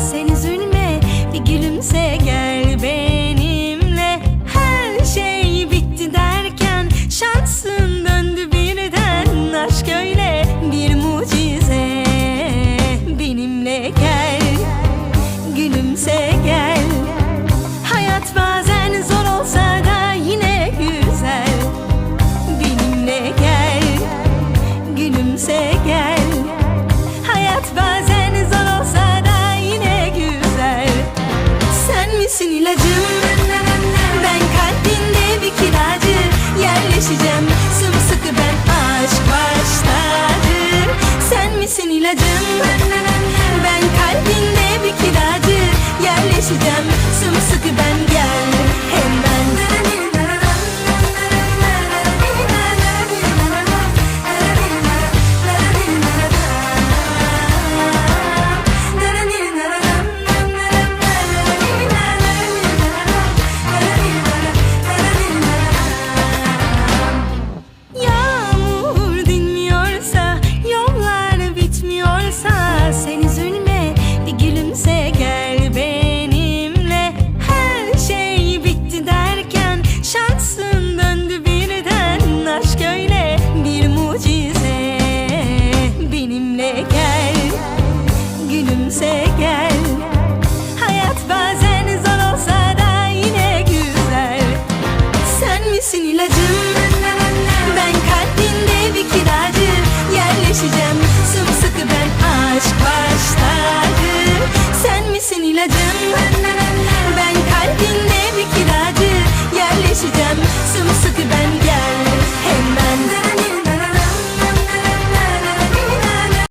sen üzülme bir gülümse gel benimle. Her şey bitti derken şansın döndü birden. Aşk öyle bir mucize benimle gel. Gülümse gel. Hayat bazen zor olsa da yine güzel. Benimle gel Gülümse gel. Hayat bazen sensin ilacım ile cennetine